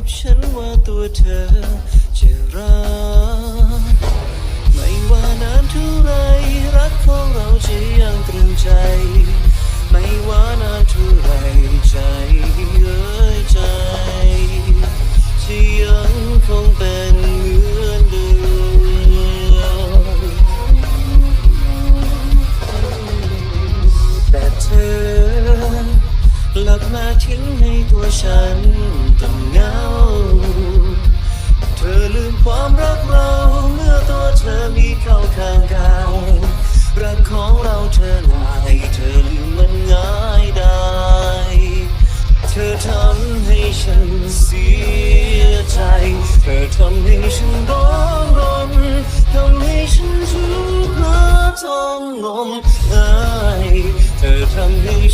ับฉันว่าตัวเธอจะรักไม่ว่านานเท่าไรรักของเราจะยังตรึงใจ มาทิ้งให้ตัวฉันต้องเหงา เธอลืมความรักเรา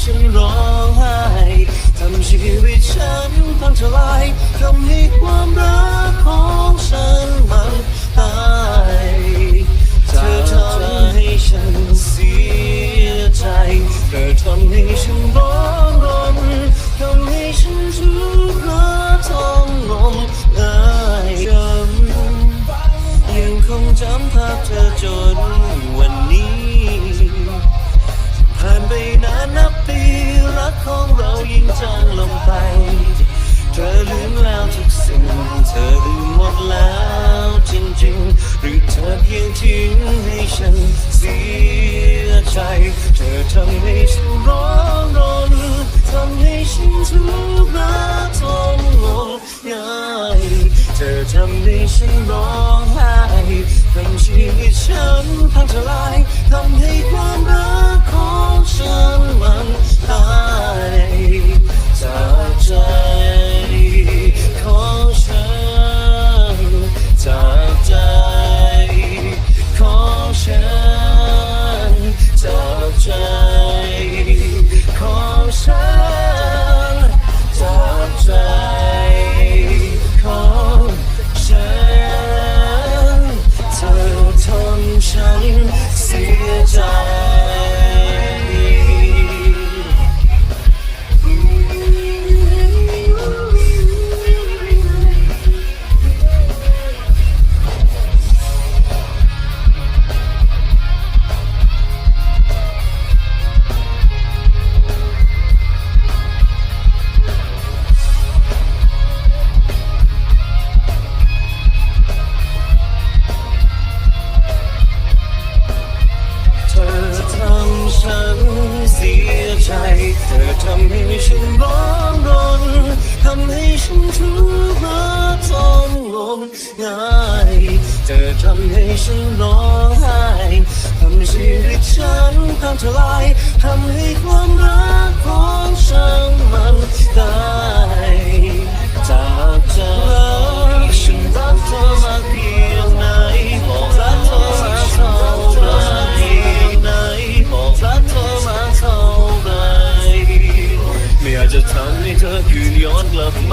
ฉันร้องไห้ทำชีวิตฉันพังทลายทำให้ความรัก พียงทิ้งให้ฉันเสียใจ เธอทำให้ฉันร้องรนทำให้ฉันทุกข์ระทมงงยายเธอทำให้ฉันร้องไห้ทำชีวิตฉันพังทลายทำให้ความรัก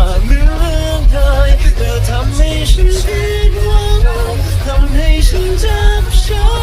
มาเมืองไทยเธอทำให้ฉันผิดหวังทำให้ฉันจับช้อ